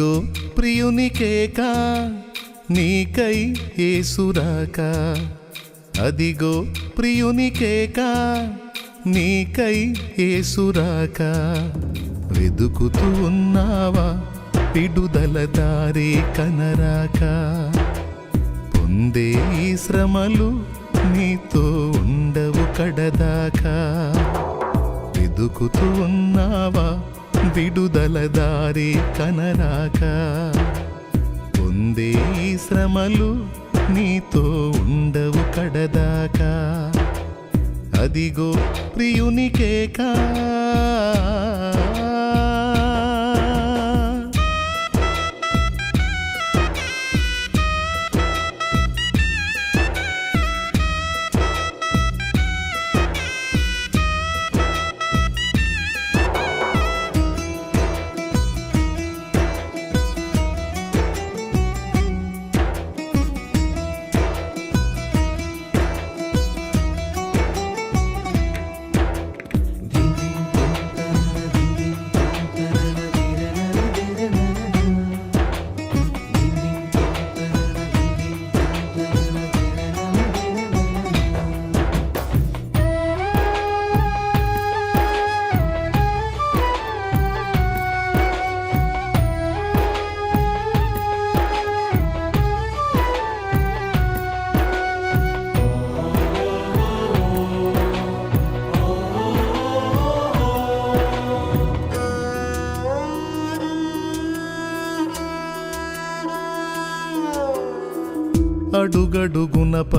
ఇదిగో ప్రియునికేక నీకై ఏసురాక అదిగో ప్రియునికేక నీకై ఏసురాక వెదుకుతూ ఉన్నావా పిడుదల దారి కనరాక. పొందే ఈ శ్రమలు నీతో ఉండవు కడదాకా. వెదుకుతూ ఉన్నావా విడుదల దారి కనరాక పొందే శ్రమలు నీతో ఉండవు కడదాకా. అదిగో ప్రియునికేకా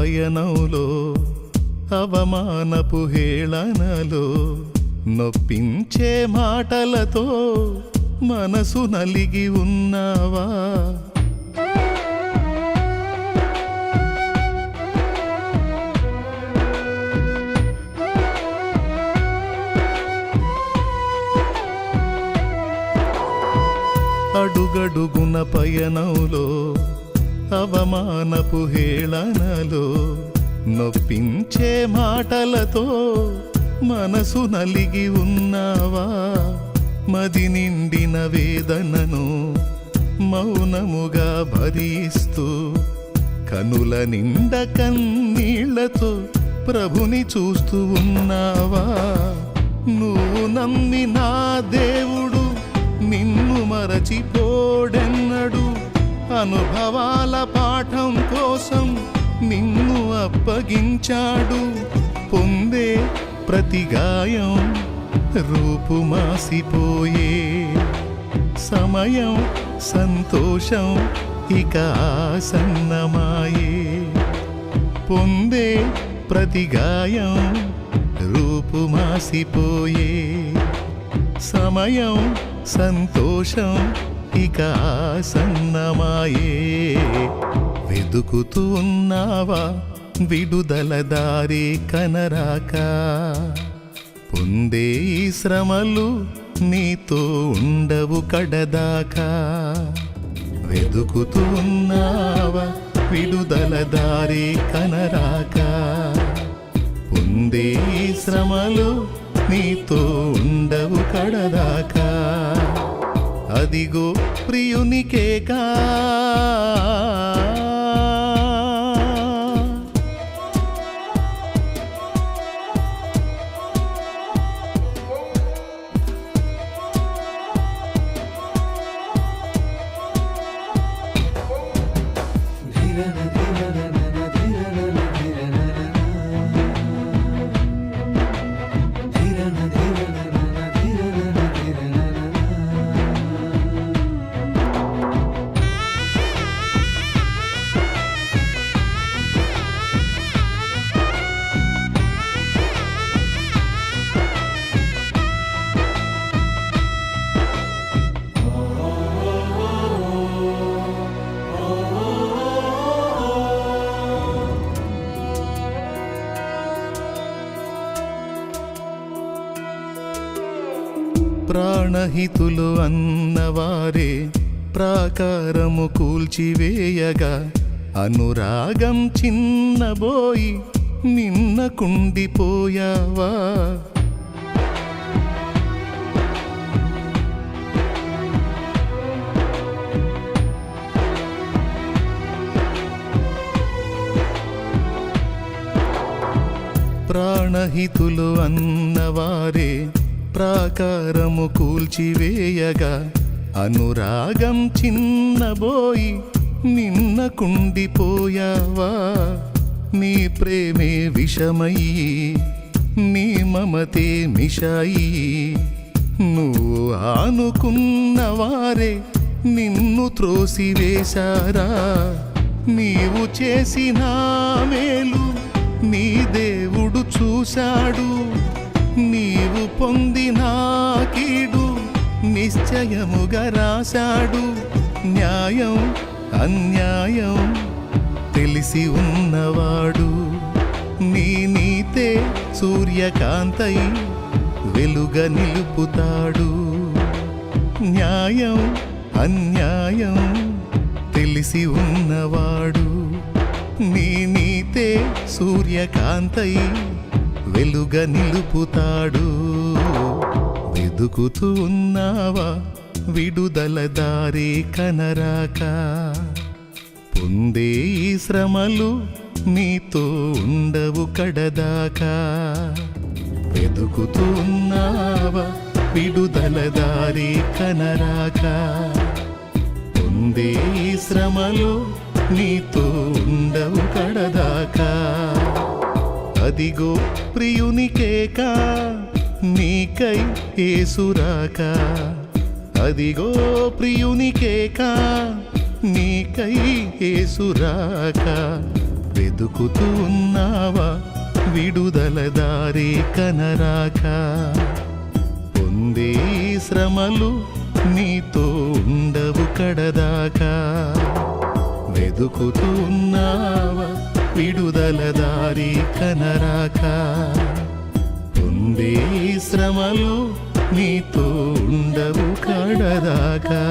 పయనంలో అవమానపు హేళనలో నొప్పించే మాటలతో మనసు నలిగి ఉన్నావా? అడుగడుగున పయనంలో అవమానపు హేళనలో నొప్పించే మాటలతో మనసు నలిగి ఉన్నావా? మది నిండిన వేదనను మౌనముగా భరిస్తూ కనుల నిండ కన్నీళ్ళతో ప్రభుని చూస్తూ ఉన్నావా? నువ్వు నమ్మి నా దేవుడు నిన్ను మరచిపోడెన్నడు అనుభవాల పాఠం కోసం నిన్ను అప్పగించాడు. పొందే ప్రతి గాయం రూపుమాసిపోయే. సమయం సంతోషం ఇక ఆసన్నమాయే. పొందే ప్రతి గాయం రూపుమాసిపోయే. సమయం సంతోషం ఇక ఆసన్నమాయే. వెదుకుతూ ఉన్నావా విడుదల దారి కనరాక? పొందే ఈ శ్రమలు నీతో ఉండవు కడదాకా. వెదుకుతూ ఉన్నావా విడుదల దారి కనరాక? పొందే ఈ శ్రమలు నీతో ఉండవు కడదాకా. అదిగో ప్రియునికేకా. మహితులు అన్నవారే ప్రాకారము కూల్చివేయగా. అనురాగం చిన్నబోయి నిన్న కుండిపోయావా? ప్రాణహితులు అన్నవారే ప్రాకారము కూల్చివేయగా అనురాగం చిన్నబోయి నిన్న కుండిపోయావా? నీ ప్రేమే విషమయ్యి నీ మమతే మిషాయి. నువ్వు ఆనుకున్నవారే నిన్ను త్రోసివేశారా? నీవు చేసిన మేలు నీ దేవుడు చూశాడు. నీవు పొందిన కీడు నిశ్చయముగా రాశాడు. న్యాయం అన్యాయం తెలిసి ఉన్నవాడు. నీ నీతే సూర్యకాంతై వెలుగ నిలుపుతాడు. న్యాయం అన్యాయం తెలిసి ఉన్నవాడు. నీ నీతే సూర్యకాంతై వెలుగ నిలుపుతాడు. వెదుకుతూ ఉన్నావా? విడుదల దారి కనరాక. పొందే ఈ శ్రమలు నీతో ఉండవు కడదాకా. వెదుకుతూ ఉన్నావా? విడుదల దారి కనరాక. పొందే ఈ శ్రమలు నీతో ఉండవు కడదాకా. అదిగో ప్రియునికేకా నీకై ఏసురాక అదిగో ప్రియునికేకా నీకై ఏసురాక వెతుకుతూ ఉన్నావా విడుదల దారి కనరాక. పొందే శ్రమలు నీతో ఉండవు కడదాకా. వెతుకుతూ ఉన్నావా విడుదల దారి కనరాక పొందే శ్రమలు నీతో ఉండవు కడదాకా.